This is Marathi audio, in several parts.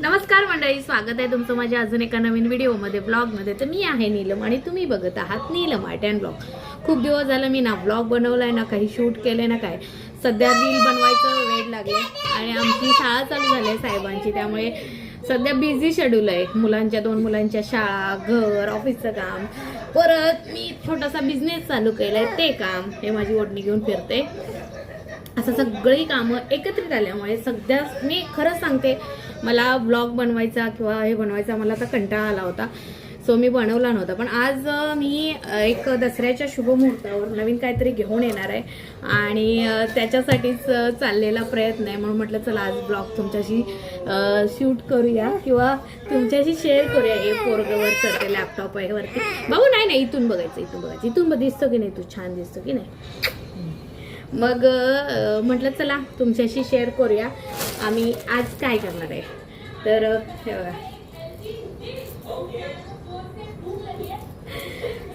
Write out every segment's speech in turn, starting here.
नमस्कार मंडळी स्वागत आहे तुमचं माझ्या अजून एका नवीन व्हिडिओमध्ये ब्लॉगमध्ये. तर मी आहे नीलम आणि तुम्ही बघत आहात नीलम आर्ट अँड ब्लॉग. खूप दिवस झालं मी ना ब्लॉग बनवलाय ना काही शूट केलंय ना काय. सध्या रील बनवायचं वेळ लागले आणि आमची शाळा चालू झाली आहे साहेबांची त्यामुळे सध्या बिझी शेड्यूल आहे. मुलांच्या दोन मुलांच्या शाळा घर ऑफिसचं काम. परत मी छोटासा बिझनेस चालू केलाय ते काम. हे माझी ओढणी घेऊन फिरते. असं सगळी कामं एकत्रित आल्यामुळे सध्या मी खरंच सांगते मला ब्लॉग बनवायचा किंवा हे बनवायचा मला आता कंटाळा आला होता. सो मी बनवला नव्हता. पण आज मी एक दसऱ्याच्या शुभमुहूर्तावर नवीन काहीतरी घेऊन येणार आहे. आणि त्याच्यासाठीच चाललेला प्रयत्न आहे. म्हणून म्हटलं चला आज ब्लॉग तुमच्याशी शूट करूया किंवा तुमच्याशी शेअर करूया. हे पोरगवर चढते लॅपटॉप आहे वरती. भाऊ नाही नाही इथून बघायचं इथून बघायचं. इथून दिसतो की नाही तू? छान दिसतो की नाही? मग म्हटलं चला तुमच्याशी शेअर करूया. आम्ही आज काय करणार आहे? तर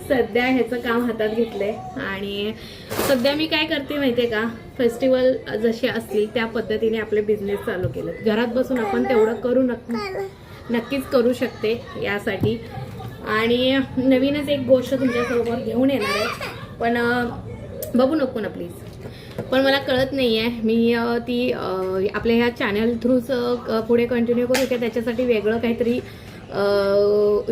सध्या ह्याचं काम हातात घेतलंय. आणि सध्या मी काय करते माहितीये का? फेस्टिवल जसे असतील त्या पद्धतीने आपले बिझनेस चालू केलं. घरात बसून आपण तेवढं करू नक्की नक्कीच करू शकते यासाठी. आणि नवीनच एक गोष्ट तुमच्यासमोर घेऊन येणार आहे. पण बघू नको ना प्लीज पण मला कळत नाही आहे मी ती आपल्या ह्या चॅनल थ्रूच पुढे कंटिन्यू करू की त्याच्यासाठी वेगळं काहीतरी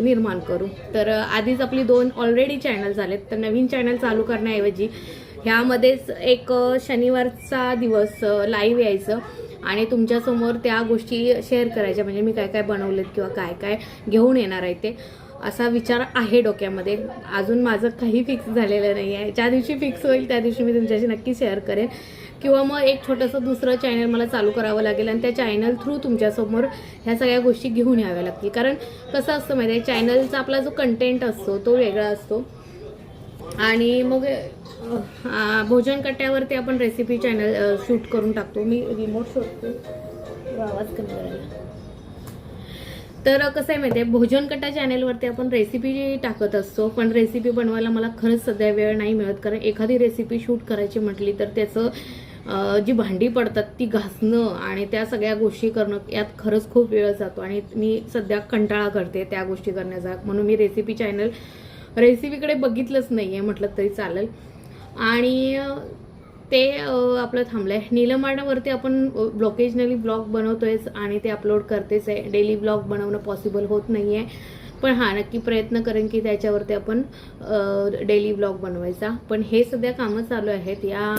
निर्माण करू. तर आधीच आपली दोन ऑलरेडी चॅनल झालेत तर नवीन चॅनल चालू करण्याऐवजी ह्यामध्येच एक शनिवारचा दिवस लाईव्ह यायचं आणि तुमच्यासमोर त्या गोष्टी शेअर करायच्या. म्हणजे मी काय काय बनवलेत किंवा काय काय घेऊन येणार आहे ते. असा विचार आहे डोक्यामध्ये. अजून माझं काही फिक्स झालेलं नाही आहे. ज्या दिवशी फिक्स होईल त्या दिवशी मी तुमच्याशी नक्की शेअर करेन. किंवा मग एक छोटंसं दुसरं चॅनल मला चालू करावं लागेल आणि त्या चॅनल थ्रू तुमच्यासमोर ह्या सगळ्या गोष्टी घेऊन याव्या लागतील. कारण कसं असतं माहिती आहे चॅनलचा आपला जो कंटेंट असतो तो वेगळा असतो. आणि मग भोजन कट्ट्यावरती आपण रेसिपी चॅनल शूट करून टाकतो. मी रिमोट शोधतो. आवाज कमी करायला. तर कसं आहे माहिती आहे भोजन कट्टा चॅनेलवरती आपण रेसिपी टाकत असतो पण रेसिपी बनवायला मला खरंच सध्या वेळ नाही मिळत. कारण एखादी रेसिपी शूट करायची म्हटली तर त्याचं जी भांडी पडतात ती घासणं आणि त्या सगळ्या गोष्टी करणं यात खरंच खूप वेळ जातो. आणि मी सध्या कंटाळा करते त्या गोष्टी करण्याचा. म्हणून मी रेसिपी चॅनल रेसिपीकडे बघितलंच नाही आहे म्हटलं तरी चालेल. आणि ते आपलं थांबलं आहे नीलमाडावरती आपण ब्लॉकेजनली ब्लॉग बनवतोयच आणि ते अपलोड करतेच आहे. डेली ब्लॉग बनवणं पॉसिबल होत नाही आहे पण हां नक्की प्रयत्न करेन की त्याच्यावरती आपण डेली ब्लॉग बनवायचा. पण हे सध्या कामं चालू आहेत. या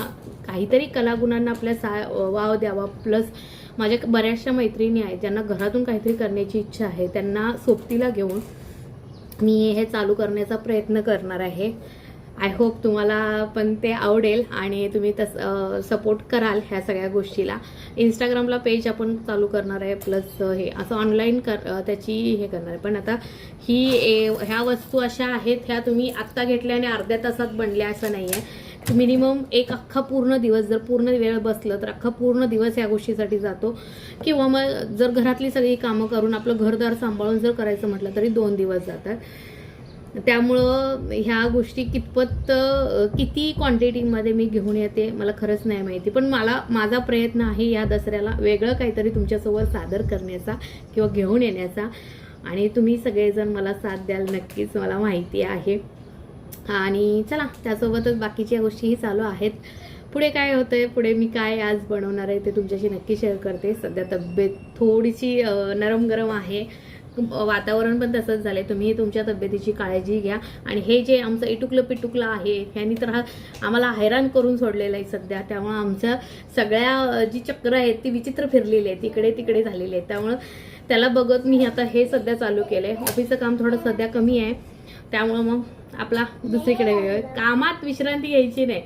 काहीतरी कलागुणांना आपल्या सा वाव द्यावा. प्लस माझ्या बऱ्याचशा मैत्रिणी आहेत ज्यांना घरातून काहीतरी करण्याची इच्छा आहे त्यांना सोबतीला घेऊन मी हे चालू करण्याचा प्रयत्न करणार आहे. आय होप तुम्हाला पण ते आवडेल आणि तुम्ही तस सपोर्ट कराल ह्या सगळ्या गोष्टीला. इंस्टाग्रामला पेज आपण चालू करणार आहे प्लस हे असं ऑनलाईन कर त्याची हे करणार आहे. पण आता ही ए- ह्या वस्तू अशा आहेत ह्या तुम्ही आत्ता घेतल्या आणि अर्ध्या तासात बनल्या असं नाही आहे मिनिमम एक अख्खा पूर्ण दिवस जर पूर्ण वेळ बसलं तर अख्खा पूर्ण दिवस या गोष्टीसाठी जातो. किंवा मग जर घरातली सगळी कामं करून आपलं घरदार सांभाळून जर करायचं म्हटलं तरी दोन दिवस जातात. त्यामुळं ह्या गोष्टी कितपत किती क्वांटिटीमध्ये मी घेऊन येते मला खरंच नाही माहिती. पण मला माझा प्रयत्न आहे या दसऱ्याला वेगळं काहीतरी तुमच्यासोबत सादर करण्याचा किंवा घेऊन येण्याचा. आणि तुम्ही सगळेजण मला साथ द्याल नक्कीच मला माहिती आहे. आणि चला त्यासोबतच बाकीच्या गोष्टीही चालू आहेत. पुढे काय होतं आहे पुढे मी काय आज बनवणार आहे ते तुमच्याशी नक्की शेअर करते. सध्या तब्येत थोडीशी नरम गरम आहे. वातावरण पण तसंच झालंय. तुम्ही तुमच्या तब्येतीची काळजी घ्या. आणि हे जे आमचं इटुकलं पिटुकलं आहे ह्यानी तर हा आम्हाला हैराण करून सोडलेलं आहे सध्या. त्यामुळं आमच्या सगळ्या जी चक्र आहेत ती विचित्र फिरलेली आहेत. तिकडे तिकडे झालेली आहेत. त्यामुळं त्याला बघत मी आता हे सध्या चालू केलं आहे ऑफिसचं काम थोडं सध्या कमी आहे. त्यामुळं मग आपला दुसरीकडे कामात विश्रांती घ्यायची नाही.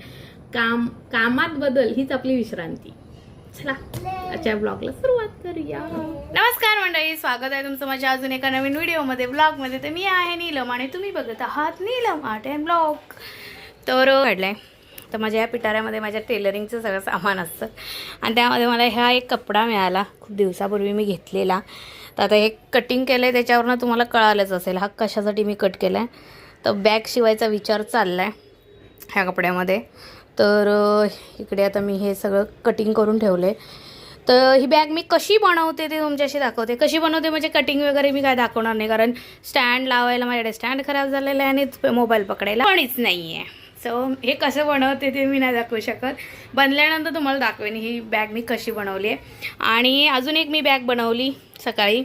काम कामात बदल हीच आपली विश्रांती. चला आजच्या ब्लॉगला सुरुवात करूया. नमस्कार मंडळी स्वागत आहे तुमचं माझ्या अजून एका नवीन व्हिडिओमध्ये. ब्लॉगमध्ये तर मी आहे नीलम आणि तुम्ही बघत आहात नीलम आर्ट अँड ब्लॉग. तर काढलाय तर माझ्या या पिटाऱ्यामध्ये माझ्या टेलरिंगचं सगळं सामान असतं. आणि त्यामध्ये मला ह्या एक कपडा मिळाला. खूप दिवसापूर्वी मी घेतलेला. तर आता हे कटिंग केलं आहे त्याच्यावरनं तुम्हाला कळालंच असेल. हा कशासाठी मी कट केला आहे तर बॅग शिवायचा विचार चालला आहे ह्या कपड्यामध्ये. तर इकडे आता मी हे सगळं कटिंग करून ठेवलं आहे तर ही बॅग मी कशी बनवते ते तुमच्याशी दाखवते. कशी बनवते म्हणजे कटिंग वगैरे मी काय दाखवणार नाही कारण स्टँड लावायला माझ्याकडे स्टँड खराब झालेला आहे आणि मोबाईल पकडायला कोणीच नाही आहे सो हे कसं बनवते ते मी नाही दाखवू शकत. बनल्यानंतर तुम्हाला दाखवेन ही बॅग मी कशी बनवली आहे. आणि अजून एक मी बॅग बनवली सकाळी.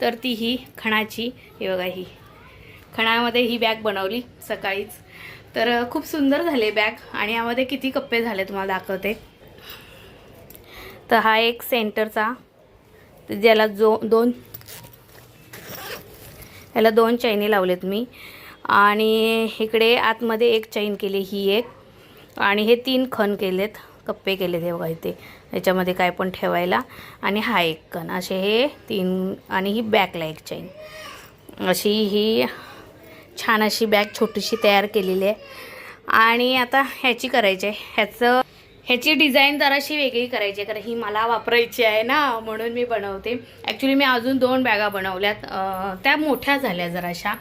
तर ती ही खणाची. हे बघा ही. खणामध्ये ही बॅग बनवली सकाळीच. तर खूप सुंदर झाले बॅग आणि यामध्ये किती कप्पे झाले तुम्हाला दाखवते. तर हा एक सेंटरचा ज्याला जो दोन याला दोन चैनी लावलेत मी. आणि इकडे आतमध्ये एक चैन केली ही एक. आणि हे तीन खण केलेत कप्पे केलेत हे बघा इथे. याच्यामध्ये काय पण ठेवायला. आणि हा एक कण असे हे तीन आणि ही बॅकला एक चैन. अशी ही छान अशी बॅग छोटीशी तयार केलेली आहे. आणि आता ह्याची करायची आहे. ह्याचं ह्याची डिझाईन जराशी वेगळी करायची आहे कारण ही मला वापरायची आहे ना म्हणून मी बनवते. ॲक्च्युली मी अजून दोन बॅगा बनवल्यात. त्या मोठ्या झाल्या जराशा.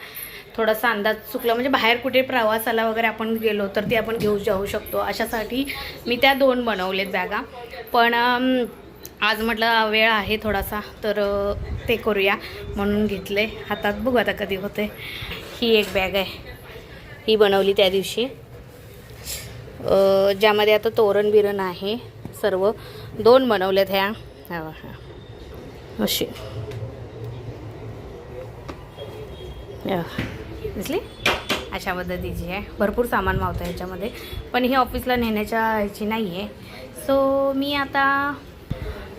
थोडासा अंदाज चुकला. म्हणजे बाहेर कुठे प्रवासाला वगैरे आपण गेलो तर ती आपण घेऊ जाऊ शकतो. अशासाठी मी त्या दोन बनवलेत बॅगा. पण आज म्हटलं वेळ आहे थोडासा तर ते करूया. म्हणून घेतले हातात बघू आता कधी होते ही एक बॅग आहे. ही बनवली त्या दिवशी. ज्यामध्ये आता तोरण बिरण आहे. सर्व दोन बनवल्यात ह्या. हां अशी. दिसली? अशा पद्धतीची आहे. भरपूर सामान मावतं ह्याच्यामध्ये. पण ही ऑफिसला नेण्याच्या ह्याची नाही आहे सो मी आता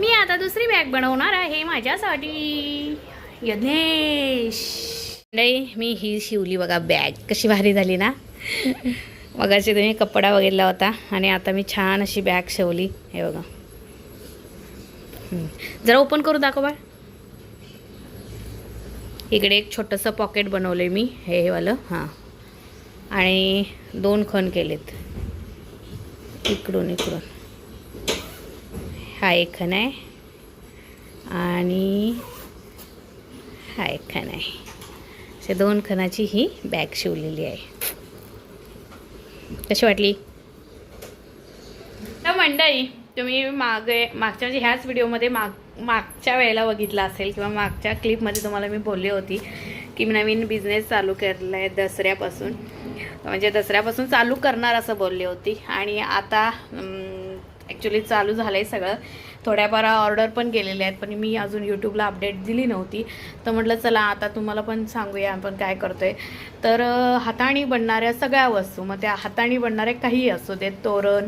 मी आता दुसरी बॅग बनवणार आहे माझ्यासाठी. यज्ञेश! नाही मी ही शिवली बघा बॅग कशी भारी झाली ना? मगाशी तुम्ही कपडा बघितला होता आणि आता मी छान अशी बॅग शिवली. हे बघा. जरा ओपन करू दाखव बाळ. इकडे एक छोटंसं पॉकेट बनवलं आहे मी हे हे वालं हां. आणि दोन खण केलेत. इकडून इकडून. हा एक खण आहे. आणि हा एक खण आहे. असे दोन खणाची ही बॅग शिवलेली आहे. कशी वाटली? तर मंडळी तुम्ही मागे मागच्या म्हणजे ह्याच व्हिडिओमध्ये माग मागच्या वेळेला बघितला असेल किंवा मागच्या क्लिपमध्ये तुम्हाला मी बोलली होती की मी नवीन बिझनेस चालू केला आहे दसऱ्यापासून. म्हणजे दसऱ्यापासून चालू करणार असं बोलली होती. आणि आता ॲक्च्युली चालू झालं आहे सगळं. थोड्याफार ऑर्डर पण गेलेल्या आहेत पण मी अजून यूट्यूबला अपडेट दिली नव्हती. तर म्हटलं चला आता तुम्हाला पण सांगूया आपण काय करतोय. तर अं, हाताने बनणाऱ्या सगळ्या वस्तू मग त्या हाताने बनणाऱ्या काहीही असू देत तोरण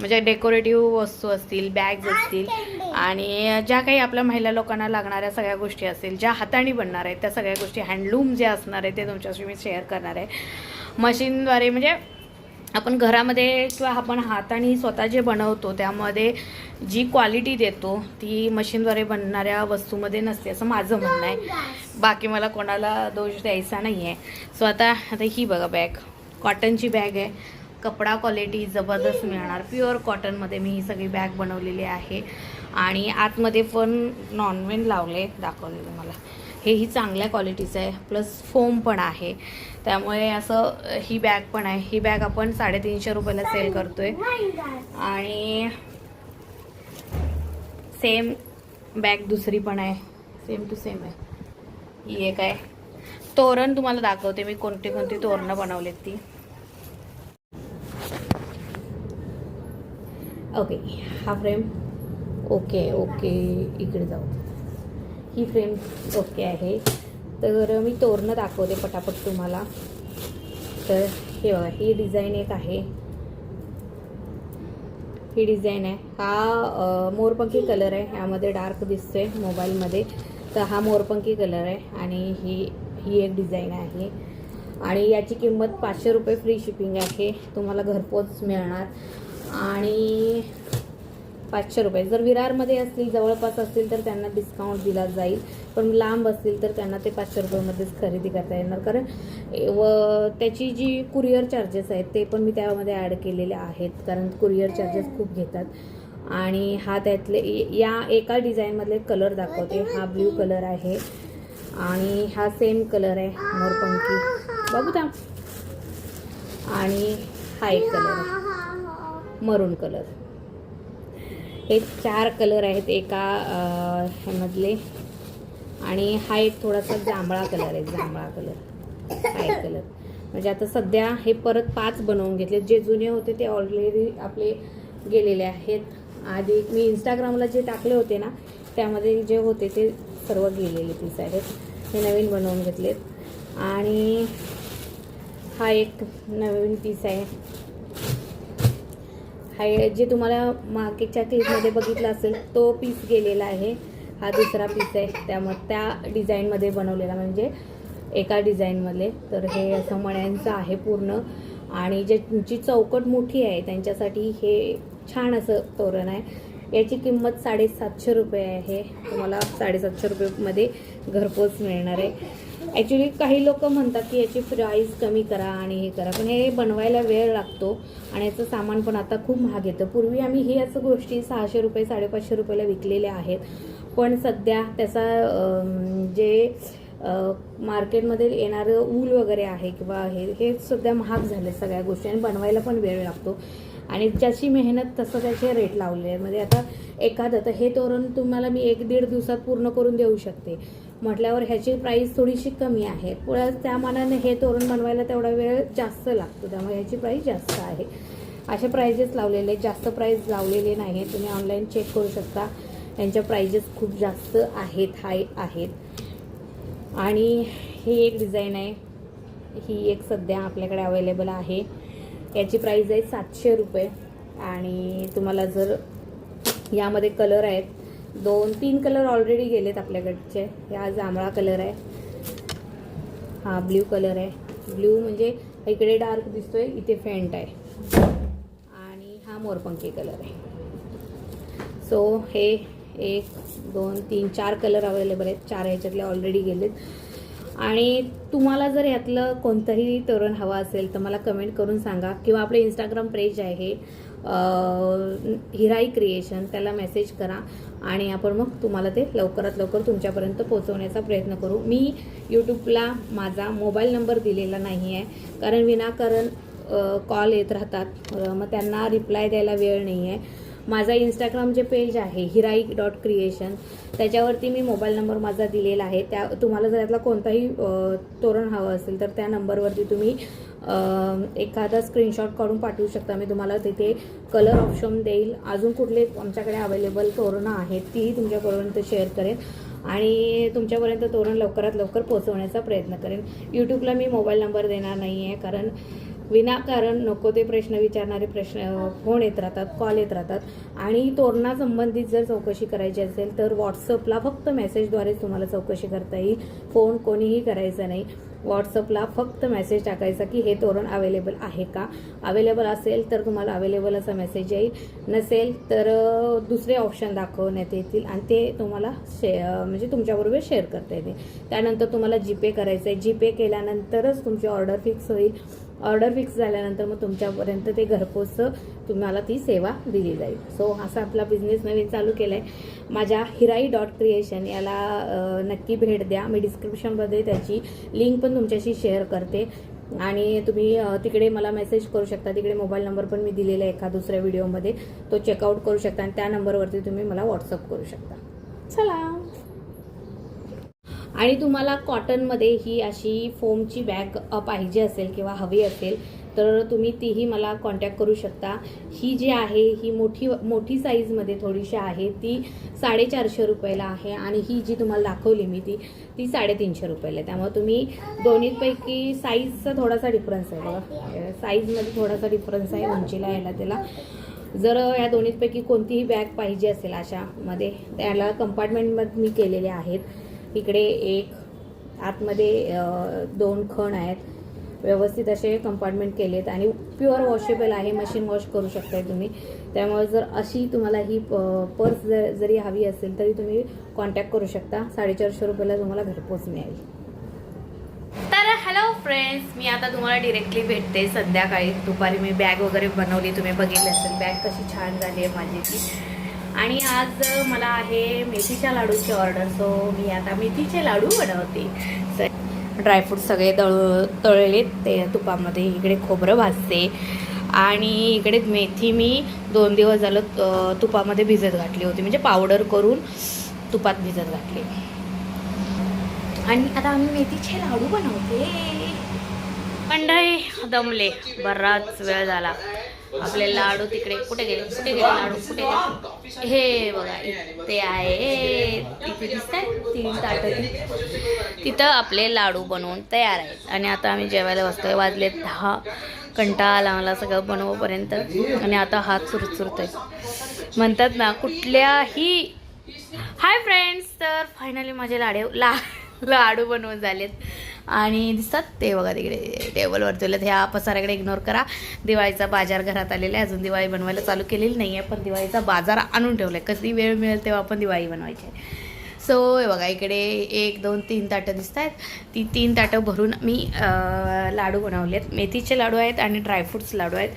म्हणजे डेकोरेटिव्ह वस्तू असतील बॅग्स असतील आणि ज्या काही आपल्या महिला लोकांना लागणाऱ्या सगळ्या गोष्टी असतील ज्या हाताने बनणार आहेत त्या सगळ्या गोष्टी हँडलूम जे असणार आहे ते तुमच्याशी मी शेअर करणार आहे. मशीनद्वारे म्हणजे आपण घरामध्ये किंवा आपण हाताने स्वतः जे बनवतो त्यामध्ये जी क्वालिटी देतो ती मशीनद्वारे बनणाऱ्या वस्तूमध्ये नसते असं माझं म्हणणं आहे. बाकी मला कोणाला दोष द्यायचा नाही आहे सो आता आता ही बघा बॅग कॉटनची बॅग आहे. कपडा क्वालिटी जबरदस्त मिळणार. प्युअर कॉटनमध्ये मी ही सगळी बॅग बनवलेली आहे. आणि आतमध्ये पण नॉनवेन लावले दाखवले तुम्हाला. हेही चांगल्या क्वालिटीचं आहे. प्लस फोम पण आहे. त्यामुळे असं ही बॅग पण आहे. ही बॅग आपण साडेतीनशे रुपयाला सेल करतो आहे आणि सेम बॅग दुसरी पण आहे. सेम टू सेम आहे. ही एक आहे. तोरण तुम्हाला दाखवते. मी कोणती कोणती तोरणं बनवलेत ती. ओके हा फ्रेम ओके ओके इकडे जाऊ. ही फ्रेम ओके आहे. तर मी तोरणं दाखवते पटापट तुम्हाला. तर हे बघा ही डिझाईन एक आहे. ही डिझाईन आहे. हा मोरपंखी कलर आहे. ह्यामध्ये डार्क दिसतोय मोबाईलमध्ये. तर हा मोरपंखी कलर आहे आणि ही ही एक डिझाईन आहे. आणि याची किंमत पाचशे रुपये फ्री शिपिंग आहे. तुम्हाला घरपोच मिळणार. आणि पाचशे रुपये. जर विरारमध्ये असतील जवळपास असतील तर त्यांना डिस्काउंट दिला जाईल. पण लांब असतील तर त्यांना ते पाचशे रुपयामध्येच खरेदी करता येणार. कारण व त्याची जी कुरिअर चार्जेस आहेत ते पण मी त्यामध्ये ॲड केलेले आहेत. कारण कुरिअर चार्जेस खूप घेतात. आणि हा त्यातले या एका डिझाईनमधले कलर दाखवते. हा ब्ल्यू कलर आहे. आणि हा सेम कलर आहे मोरपंखी बघू थांब. आणि हा एक कलर मरून कलर हे चार कलर आहेत एका ह्यामधले. आणि हा एक थोडासा जांभळा कलर आहे जांभळा कलर हा एक कलर. म्हणजे आता सध्या हे परत पाच बनवून घेतले जे जुने होते ते ऑलरेडी आपले गेलेले आहेत. आधी मी इंस्टाग्रामला जे टाकले होते ना त्यामध्ये जे होते ते सर्व गेलेले पीस आहेत हे नवीन बनवून घेतलेत. आणि हा एक नवीन पीस आहे. हाय जे तुम्हाला मागेच्या क्लिपमध्ये बघितलं असेल तो पीस गेलेला आहे. हा दुसरा पीस आहे. त्यामुळे त्या डिझाईनमध्ये बनवलेला म्हणजे एका डिझाईनमध्ये. तर हे असं मण्यांचं आहे पूर्ण. आणि जे चौकट मोठी आहे त्यांच्यासाठी हे छान असं तोरण आहे. याची किंमत साडेसातशे रुपये आहे. तुम्हाला साडेसातशे रुपयेमध्ये घरपोच मिळणार आहे. ॲक्च्युली काही लोक म्हणतात की याची प्राईस कमी करा आणि हे करा पण हे बनवायला वेळ लागतो आणि याचं सामान पण आता खूप महाग येतं. पूर्वी आम्ही ही असं गोष्टी सहाशे रुपये साडेपाचशे रुपयाला विकलेल्या आहेत. पण सध्या त्याचा जे मार्केटमध्ये येणारं ऊल वगैरे आहे किंवा हे हे सध्या महाग झाले सगळ्या गोष्टी आणि बनवायला पण वेळ लागतो. आणि ज्याची मेहनत तसं त्याचे रेट लावले आहे म्हणजे आता एखादं तर हे तोरण तुम्हाला मी एक दीड दिवसात पूर्ण करून देऊ शकते. म्हटल्यावर ह्याची प्राईस थोडीशी कमी आहे. पुढे त्या मानाने हे तोरण बनवायला तेवढा वेळ जास्त लागतो. त्यामुळे ह्याची प्राईस जास्त आहे. असे प्राइजेस लावलेले जास्त प्राईस लावलेले नाही तुम्ही ऑनलाईन चेक करू शकता. यांच्या प्राइजेस खूप जास्त आहेत हाय आहेत. आणि ही एक डिझाईन आहे. ही एक सध्या आपल्याकडे अवेलेबल आहे. याची प्राईस आहे सातशे रुपये. आणि तुम्हाला जर यामध्ये कलर आहेत दोन तीन कलर ऑलरेडी गेलेत आपल्याकडचे. हा जांभळा कलर आहे. हा ब्ल्यू कलर आहे. ब्ल्यू म्हणजे इकडे डार्क दिसतोय इथे फेंट आहे. आणि हा मोरपंखी कलर आहे. सो हे एक दोन तीन चार कलर अवेलेबल आहेत. चार ह्याच्यातले ऑलरेडी गेलेत. आणि तुम्हाला जर यातलं कोणतंही तोरण हवं असेल तर मला कमेंट करून सांगा. किंवा आपलं इंस्टाग्राम पेज आहे हिराई क्रिएशन त्याला मेसेज करा. आणि आपण मग तुम्हाला ते लवकरात लवकर तुमच्यापर्यंत पोहोचवण्याचा प्रयत्न करू. मी यूट्यूबला माझा मोबाईल नंबर दिलेला नाही आहे कारण विनाकारण कॉल येत राहतात. मग त्यांना रिप्लाय द्यायला वेळ नाही आहे माझा इंस्टाग्राम जे पेज आहे हिराई डॉट क्रिएशन त्याच्यावरती मी मोबाईल नंबर माझा दिलेला आहे. त्या तुम्हाला जर यातला कोणताही तोरण हवं असेल तर त्या नंबरवरती तुम्ही एखादा स्क्रीनशॉट काढून पाठवू शकता. मी तुम्हाला तिथे कलर ऑप्शन देईल. अजून कुठले आमच्याकडे अवेलेबल तोरणं आहेत तीही तुमच्यापर्यंत शेअर करेन. आणि तुमच्यापर्यंत तोरण लवकरात लवकर पोहोचवण्याचा प्रयत्न करेन. यूट्यूबला मी मोबाईल नंबर देणार नाही आहे कारण विनाकारण नको ते प्रश्न विचारणारे प्रश्न फोन येत राहतात कॉल येत राहतात. आणि तोरणासंबंधित जर चौकशी करायची असेल तर व्हॉट्सअपला फक्त मेसेजद्वारे तुम्हाला चौकशी करता येईल. फोन कोणीही करायचा नाही. व्हॉट्सअपला फक्त मेसेज टाकायचा की हे तोरण अवेलेबल आहे का? अवेलेबल असेल तर तुम्हाला अवेलेबल असा मेसेज येईल. नसेल तर दुसरे ऑप्शन दाखवण्यात येतील आणि ते तुम्हाला शे म्हणजे तुमच्याबरोबर शेअर करता येते त्यानंतर तुम्हाला जीपे करायचं आहे जीपे केल्यानंतरच तुमची ऑर्डर फिक्स होईल. ऑर्डर फिक्स झाल्यानंतर मग तुमच्यापर्यंत ते घरपोच तुम्हाला ती सेवा दिली जाईल. सो असा आपला बिझनेस नवीन चालू केला आहे माझ्या हिराई डॉट क्रिएशन याला नक्की भेट द्या. मी डिस्क्रिप्शनमध्ये त्याची लिंक पण तुमच्याशी शेअर करते. आणि तुम्ही तिकडे मला मेसेज करू शकता. तिकडे मोबाईल नंबर पण मी दिलेला आहे एका दुसऱ्या व्हिडिओमध्ये तो चेकआउट करू शकता आणि त्या नंबरवरती तुम्ही मला व्हॉट्सअप करू शकता. चला. आणि तुम्हाला कॉटनमध्ये ही अशी फोमची बॅग पाहिजे असेल किंवा हवी असेल तर तुम्ही तीही मला कॉन्टॅक्ट करू शकता. ही जी आहे ही मोठी मोठी साईजमध्ये थोडीशी आहे. ती साडेचारशे रुपयाला आहे आणि ही जी तुम्हाला दाखवली मी ती ती साडेतीनशे रुपयाला आहे. त्यामुळे तुम्ही दोन्हीपैकी साईजचा थोडासा डिफरन्स आहे बघा. साईजमध्ये थोडासा डिफरन्स आहे उंचीला यायला त्याला. जर या दोन्हीपैकी कोणतीही बॅग पाहिजे असेल अशामध्ये त्याला कंपार्टमेंटमध्ये मी केलेले आहेत. इकडे एक आतमध्ये दोन खण आहेत. व्यवस्थित असे कंपार्टमेंट केलेत आणि प्युअर वॉशेबल आहे मशीन वॉश करू शकताय तुम्ही. त्यामुळे जर अशी तुम्हाला ही पर्स जर जरी हवी असेल तरी तुम्ही कॉन्टॅक्ट करू शकता. साडेचारशे रुपयाला तुम्हाला घरपोच मिळेल. तर हॅलो फ्रेंड्स मी आता तुम्हाला डिरेक्टली भेटते. संध्याकाळी दुपारी मी बॅग वगैरे बनवली. तुम्ही बघितली असेल बॅग कशी छान झाली आहे माझी ती. आणि आज मला आहे मेथीच्या लाडूची ऑर्डर सो मी आता मेथीचे लाडू बनवते. ड्रायफ्रूट सगळे दळ तळलेत ते तुपामध्ये इकडे खोबरं भाजते. आणि इकडे मेथी मी दोन दिवस झालं तुपामध्ये भिजत घातली होती. म्हणजे पावडर करून तुपात भिजत घातली. आणि आता आम्ही मेथीचे लाडू बनवते. मंडळी दमले. बराच वेळ झाला. आपले लाडू तिकडे कुठे गेले? कुठे गेले लाडू? कुठे गेले? हे बघा ते आहे. तिथे दिसतंय? तीन ताट. तिथं आपले लाडू बनवून तयार आहेत. आणि आता आम्ही जेवायला बसतोय. वाजले दहा. कंटाळा आला सगळं बनवपर्यंत. आणि आता हात सुरसुरतोय म्हणतात ना कुठल्याही हाय फ्रेंड्स तर फायनली माझे लाडे ला लाडू बनवून झालेत. आणि दिसतात ते बघा तिकडे टेबलवर तुला ह्या पसाऱ्याकडे इग्नोर करा. दिवाळीचा बाजार घरात आलेला आहे अजून दिवाळी बनवायला चालू केलेली नाही आहे पण दिवाळीचा बाजार आणून ठेवला आहे कधी वेळ मिळेल तेव्हा आपण दिवाळी बनवायची आहे. सो बघा इकडे एक दोन तीन ताटं दिसत आहेत ती तीन ताटं भरून मी लाडू लाडू आहेत. मेथीचे लाडू आहेत आणि ड्रायफ्रुट्स लाडू आहेत.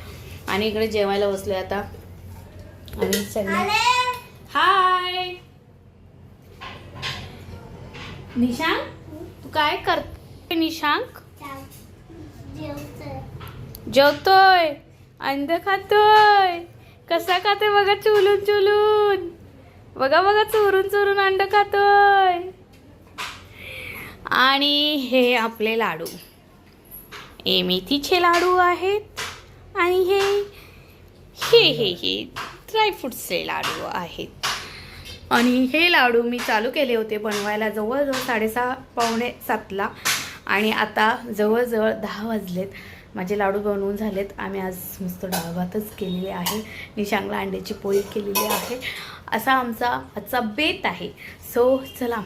आणि इकडे जेवायला बसले आता. आणि सगळे हाय निशांक तू काय कर निशांक? जेवतोय. अंड खातोय. कसा खातोय बघा चुलून चुलून. बघा बघा चोरून चोरून अंड खातोय. आणि हे आपले लाडू. हे मेथीचे लाडू आहेत. आणि हे हे हे हे ड्रायफ्रुट्सचे लाडू आहेत. आणि हे लाडू मी चालू केले होते बनवायला जवळजवळ साडेसहा पावणे सातला. आणि आता जवळजवळ दहा वाजलेत. माझे लाडू बनवून झालेत. आम्ही आज मस्त डाळ भातच केलेले आहे. निशांगला अंड्याची पोळी केलेली आहे. असा आमचा आजचा बेत आहे. सो चला.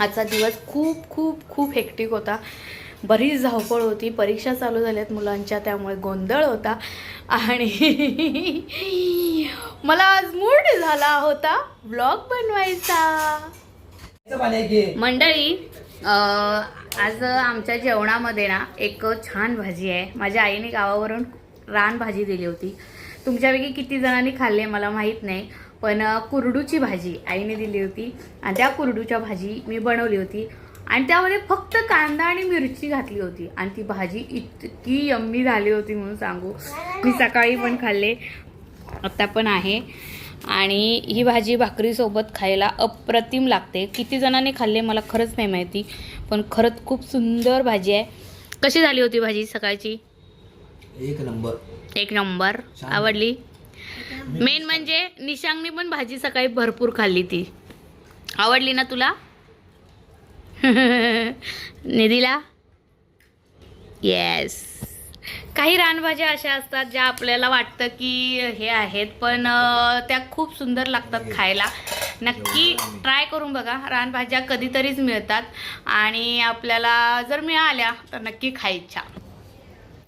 आजचा दिवस खूप खूप खूप हेक्टिक होता. बरीच धावपळ होती. परीक्षा चालू झाल्यात मुलांच्या त्यामुळे गोंधळ होता. आणि मला आज मूड झाला होता. ब्लॉग बनवायचा. मंडळी आज आमच्या जेवणामध्ये ना एक छान भाजी आहे. माझ्या आईने गावावरून रान भाजी दिली होती. तुमच्यापैकी किती जणांनी खाल्ली मला माहीत नाही पण कुरडूची भाजी आईने दिली होती आणि त्या कुरडूच्या भाजी मी बनवली होती आणि त्यामध्ये फक्त कांदा आणि मिरची घातली होती आणि ती भाजी इतकी यम्मी झाली होती म्हणून सांगू. मी सकाळी पण खाल्ले आत्ता पण आहे. आणि ही भाजी भाकरीसोबत खायला अप्रतिम लागते. किती जणांनी खाल्ले मला खरंच नाही माहिती पण खरंच खूप सुंदर भाजी आहे. कशी झाली होती भाजी सकाळची? एक नंबर. एक नंबर. आवडली? मेन म्हणजे निशांगने पण भाजी सकाळी भरपूर खाल्ली ती. आवडली ना तुला? निधीला? येस काही रानभाज्या अशा असतात ज्या आपल्याला वाटतं की हे आहेत पण त्या खूप सुंदर लागतात खायला. नक्की ट्राय करून बघा. रानभाज्या कधीतरीच मिळतात आणि आपल्याला जर मिळाल्या तर नक्की खायच्या.